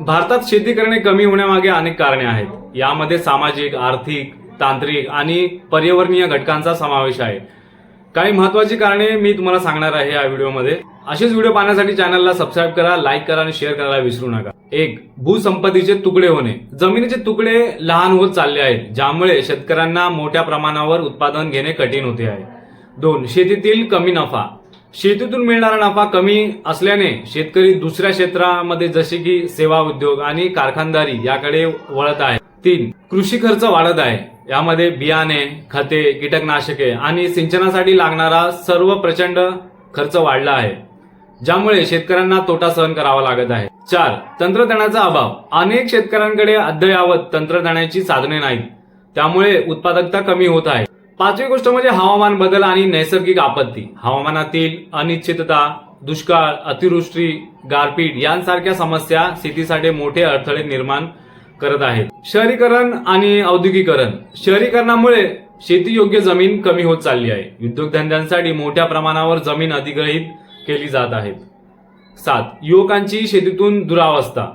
भारतात शेती करणे कमी होण्यामागे अनेक कारणे आहेत. यामध्ये सामाजिक आर्थिक तांत्रिक आणि पर्यावरणीय घटकांचा समावेश आहे. काही महत्वाची कारणे मी तुम्हाला सांगणार आहे या व्हिडिओमध्ये. असेच व्हिडिओ पाहण्यासाठी चॅनलला सबस्क्राईब करा लाईक करा आणि शेअर करायला विसरू नका. एक भूसंपत्तीचे तुकडे होणे. जमिनीचे तुकडे लहान होत चालले आहेत ज्यामुळे शेतकऱ्यांना मोठ्या प्रमाणावर उत्पादन घेणे कठीण होते आहे. दोन शेतीतील कमी नफा. शेतीतून मिळणारा नफा कमी असल्याने शेतकरी दुसऱ्या क्षेत्रामध्ये जसे की सेवा उद्योग आणि कारखानदारी याकडे वळत आहे. तीन कृषी खर्च वाढत आहे. यामध्ये बियाणे खते कीटकनाशके आणि सिंचनासाठी लागणारा सर्व प्रचंड खर्च वाढला आहे ज्यामुळे शेतकऱ्यांना तोटा सहन करावा लागत आहे. चार तंत्रज्ञानाचा अभाव. अनेक शेतकऱ्यांकडे अद्ययावत तंत्रज्ञानाची साधने नाहीत. त्यामुळे उत्पादकता कमी होत आहे. पाचवी गोष्ट म्हणजे हवामान बदल आणि नैसर्गिक आपत्ती. हवामानातील अनिश्चितता दुष्काळ अतिवृष्टी गारपीट यांसारख्या समस्या शेतीसाठी मोठे अडथळे निर्माण करत आहेत. शहरीकरण आणि औद्योगिकरण शहरीकरणामुळे शेती योग्य जमीन कमी होत चालली आहे. उद्योगधंद्यांसाठी मोठ्या प्रमाणावर जमीन अधिग्रहित केली जात आहेत. सात युवकांची शेतीतून दुरावस्था.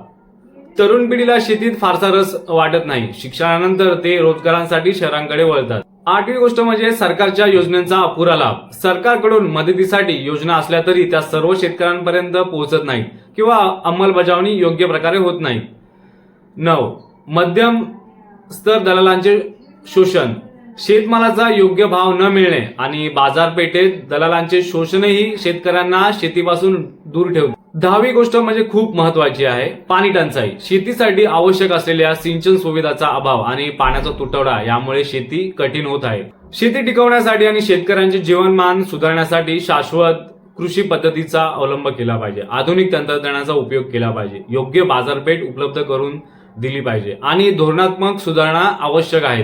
तरुण पिढीला शेतीत फारसा रस वाटत नाही. शिक्षणानंतर ते रोजगारांसाठी शहरांकडे वळतात. आठवी गोष्ट म्हणजे सरकारच्या योजनांचा अपुरा लाभ. सरकारकडून मदतीसाठी योजना असल्या तरी त्या सर्व शेतकऱ्यांपर्यंत पोहोचत नाहीत किंवा अंमलबजावणी योग्य प्रकारे होत नाही नऊ. मध्यम स्तर दलालांचे शोषण. शेतमालाचा योग्य भाव न मिळणे आणि बाजारपेठेत दलालांचे शोषणही शेतकऱ्यांना शेतीपासून दूर ठेवते दहावी गोष्ट म्हणजे खूप महत्वाची आहे पाणी टंचाई. शेतीसाठी आवश्यक असलेल्या सिंचन सुविधाचा अभाव आणि पाण्याचा तुटवडा यामुळे शेती कठीण होत आहे. शेती टिकवण्यासाठी आणि शेतकऱ्यांचे जीवनमान सुधारण्यासाठी शाश्वत कृषी पद्धतीचा अवलंब केला पाहिजे. आधुनिक तंत्रज्ञानाचा उपयोग केला पाहिजे. योग्य बाजारपेठ उपलब्ध करून दिली पाहिजे. आणि धोरणात्मक सुधारणा आवश्यक आहे